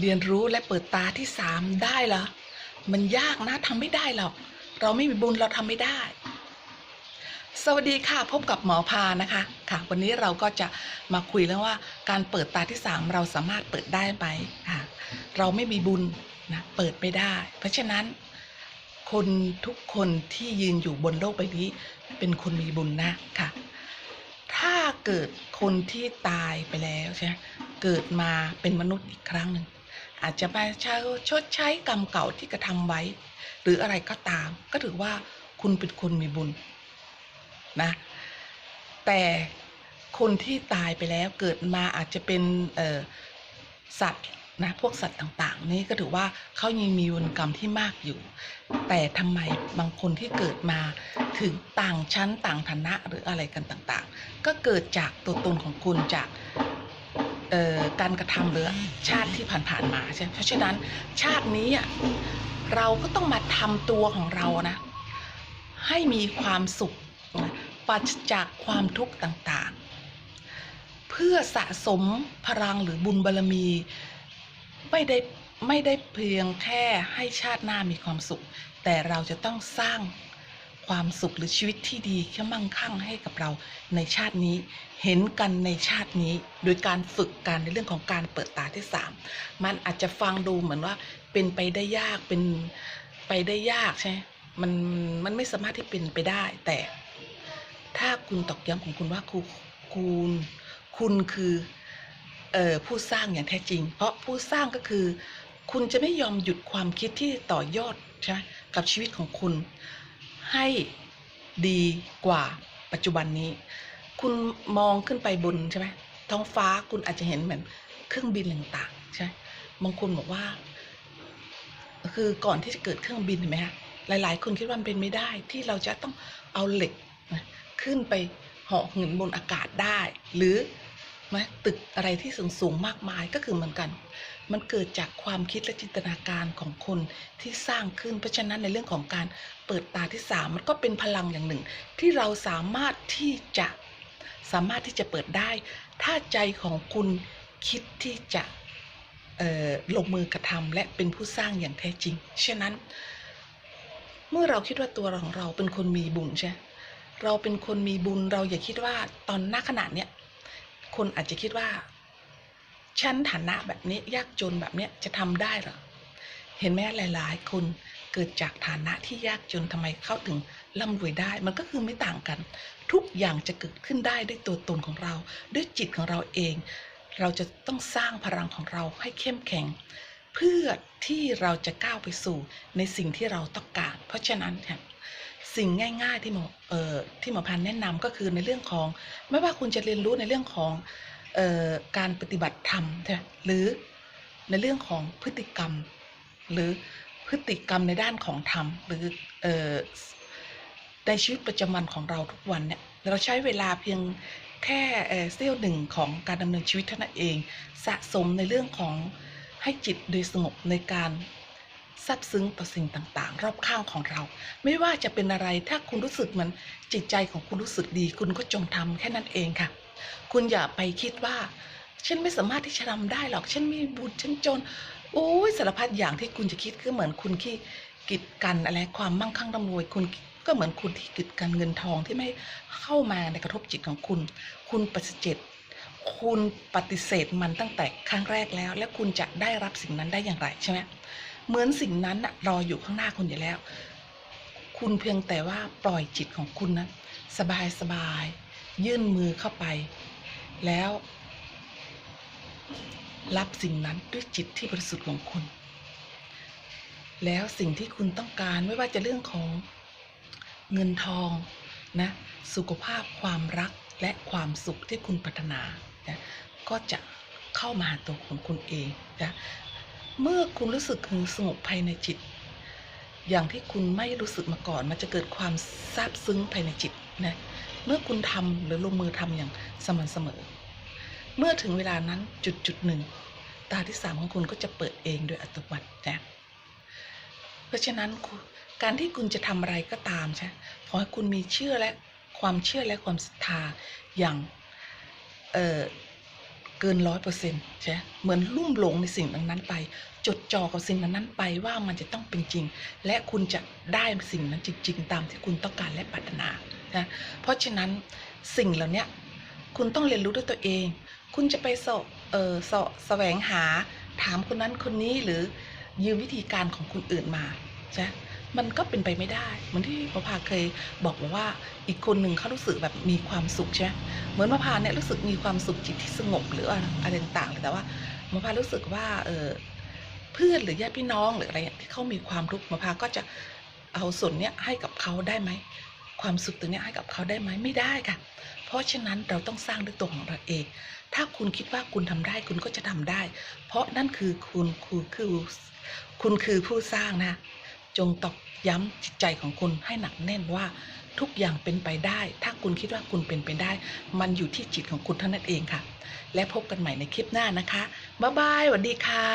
เรียนรู้และเปิดตาที่สามได้เหรอ มันยากนะทำไม่ได้หรอก เราไม่มีบุญเราทำไม่ได้ สวัสดีค่ะ พบกับหมอพานะคะค่ะ วันนี้เราก็จะมาคุยเรื่องว่า การเปิดตาที่สามเราสามารถเปิดได้ไหมค่ะ เราไม่มีบุญนะเปิดไม่ได้ เพราะฉะนั้น คนทุกคนที่ยืนอยู่บนโลกใบนี้ เป็นคนมีบุญนะค่ะ ถ้าเกิดคนที่ตายไปแล้วใช่ไหมเกิดมาเป็นมนุษย์อีกครั้งหนึ่ง อาจจะมาใช้ชดใช้กรรมเก่าที่กระทำไว้ หรืออะไรก็ตาม ก็ถือว่าคุณเป็นคนมีบุญนะแต่คนที่ตายไปแล้วเกิดมาอาจจะเป็นสัตว์นะพวกสัตว์ต่างๆ นี่ก็ถือว่าเขายังมีบุญกรรมที่มากอยู่ แต่ทำไมบางคนที่เกิดมาถึงต่างชั้นต่างฐานะหรืออะไรกันต่างๆ ก็เกิดจากตัวตนของคุณจาก การกระทำหรือชาติที่ผ่านๆมาใช่เพราะฉะนั้นชาตินี้อะเราก็ต้องมาทำตัวของเรานะ ให้มีความสุขปราศจากความทุกข์ต่างๆ เพื่อสะสมพลังหรือบุญบารรมีไม่ได้ไม่ได้เพียงแค่ให้ชาติหน้ามีความสุข แต่เราจะต้องสร้าง ความสุขหรือชีวิตที่ดีที่มั่งคั่งให้กับเราในชาตินี้ เห็นกันในชาตินี้ โดยการฝึกกันในเรื่องของการเปิดตาที่สามมันอาจจะฟังดูเหมือนว่าเป็นไปได้ยากเป็นไปได้ยากใช่ไหมมันมันไม่สามารถที่เป็นไปได้ แต่ถ้าคุณตอกย้ำของคุณว่าคุณคุณคุณคือเอ่อผู้สร้างอย่างแท้จริง เพราะผู้สร้างก็คือ คุณจะไม่ยอมหยุดความคิดที่ต่อยอดใช่ไหมกับชีวิตของคุณ ให้ดีกว่าปัจจุบันนี้ คุณมองขึ้นไปบนใช่ไหมท้องฟ้าคุณอาจจะเห็นเหมือนเครื่องบินต่างๆใช่ไหมบางคนบอกว่า คือก่อนที่จะเกิดเครื่องบินเห็นไหมฮะหลาย ๆ คนคิดว่าเป็นไม่ได้ที่เราจะต้องเอาเหล็กขึ้นไปเหาะเหินบนอากาศได้ หรือนะตึกอะไรที่สูงสูงๆมากมายก็คือเหมือนกัน มันเกิดจากความคิดและจินตนาการของคนที่สร้างขึ้น เพราะฉะนั้นในเรื่องของการเปิดตาที่สามมันก็เป็นพลังอย่างหนึ่ง ที่เราสามารถที่จะสามารถที่จะเปิดได้ ถ้าใจของคุณคิดที่จะลงมือกระทำและเป็นผู้สร้างอย่างแท้จริง ฉะนั้น เมื่อเราคิดว่าตัวของเราเป็นคนมีบุญใช่ เราเป็นคนมีบุญเราอย่าคิดว่าตอนหน้าขนาดเนี้ยคนอาจจะคิดว่า ฉันฐานะแบบนี้ยากจนแบบนี้จะทำได้หรอ เห็นไหมหลาย ๆ คนเกิดจากฐานะที่ยากจนทำไมเข้าถึงร่ำรวยได้ มันก็คือไม่ต่างกัน ทุกอย่างจะเกิดขึ้นได้ด้วยตัวตนของเรา ด้วยจิตของเราเอง เราจะต้องสร้างพลังของเราให้เข้มแข็ง เพื่อที่เราจะก้าวไปสู่ในสิ่งที่เราต้องการ เพราะฉะนั้นค่ะสิ่งง่าย ๆ ที่หมอเอ่อที่หมอพันแนะนำก็คือในเรื่องของ ไม่ว่าคุณจะเรียนรู้ในเรื่องของ การปฏิบัติธรรมหรือในเรื่องของพฤติกรรม หรือพฤติกรรมในด้านของธรรม หรืออในชีวิตประจำวันของเราทุกวันเนี่ยเราใช้เวลาเพียงแค่เอ่อเสี้ยวหนึ่งของการดำเนินชีวิตเท่านั้นเอง สะสมในเรื่องของให้จิตโดยสงบในการซาบซึ้งต่อสิ่งต่างๆ รอบข้างของเรา ไม่ว่าจะเป็นอะไรถ้าคุณรู้สึกเหมือนจิตใจของคุณรู้สึกดี คุณก็จงทำแค่นั้นเองค่ะ คุณอย่าไปคิดว่า ฉันไม่สามารถที่จะทำได้หรอก ฉันมีบุญฉันจน โอ้ยสารพัดอย่างที่คุณจะคิดคือเหมือนคุณที่กีดกันอะไรความมั่งคั่งร่ำรวยคุณก็เหมือนคุณที่กีดกันเงินทองที่ไม่เข้ามาในกระทบจิตของคุณ คุณปฏิเสธคุณปฏิเสธมันตั้งแต่ครั้งแรกแล้ว และคุณจะได้รับสิ่งนั้นได้อย่างไรใช่ไหมเหมือนสิ่งนั้นนะรออยู่ข้างหน้าคุณอยู่แล้ว คุณเพียงแต่ว่าปล่อยจิตของคุณนะสบายสบาย ยื่นมือเข้าไป แล้ว รับสิ่งนั้นด้วยจิตที่บริสุทธิ์ของคุณ แล้วสิ่งที่คุณต้องการไม่ว่าจะเรื่องของเงินทองนะสุขภาพความรักและความสุขที่คุณปรารถนานะก็จะเข้ามาหาตัวของคุณเองนะเมื่อคุณรู้สึกถึงสงบภายในจิต อย่างที่คุณไม่รู้สึกมาก่อน มันจะเกิดความซาบซึ้งภายในจิตนะ เมื่อคุณทำหรือลงมือทำอย่างสม่ำเสมอ เมื่อถึงเวลานั้นจุดจุดหนึ่ง ตาที่สามของคุณก็จะเปิดเองโดยอัตโนมัตินะเพราะฉะนั้นการที่คุณจะทำอะไรก็ตามใช่ขอให้คุณมีเชื่อและความเชื่อและความศรัทธาอย่างเออเกินร้อยเปอร์เซ็นต์ใช่เหมือนลุ่มหลงในสิ่งนั้นๆไป จดจ่อกับสิ่งนั้นๆไปว่ามันจะต้องเป็นจริง และคุณจะได้สิ่งนั้นจริง ๆ ตามที่คุณต้องการและปรารถนา นะเพราะฉะนั้นสิ่งเหล่านี้คุณต้องเรียนรู้ด้วยตัวเอง คุณจะไปสอบเออสอบแสวงหาถามคนนั้นคนนี้หรือยืมวิธีการของคนอื่นมาใช่ไหมมันก็เป็นไปไม่ได้ เหมือนที่พระพาเคยบอกมาว่าอีกคนหนึ่งเขารู้สึกแบบมีความสุขใช่ไหมเหมือนพระพาเนี่ยรู้สึกมีความสุขจิตที่สงบหรืออะไรต่างๆเลยแต่ว่าพระพารู้สึกว่าเออเพื่อนหรือญาติพี่น้องหรืออะไรที่เขามีความทุกข์พระพาก็จะเอาส่วนเนี้ยให้กับเขาได้ไหม ความสุขตรงนี้ให้กับเขาได้ไหมไม่ได้ค่ะ เพราะฉะนั้นเราต้องสร้างด้วยตัวของเราเอง ถ้าคุณคิดว่าคุณทำได้คุณก็จะทำได้ เพราะนั่นคือคุณคือคือคุณคือผู้สร้างนะ จงตอกย้ำจิตใจของคุณให้หนักแน่นว่าทุกอย่างเป็นไปได้ ถ้าคุณคิดว่าคุณเป็นไปได้ มันอยู่ที่จิตของคุณเท่านั้นเองค่ะ และพบกันใหม่ในคลิปหน้านะคะ บ๊ายบายสวัสดีค่ะ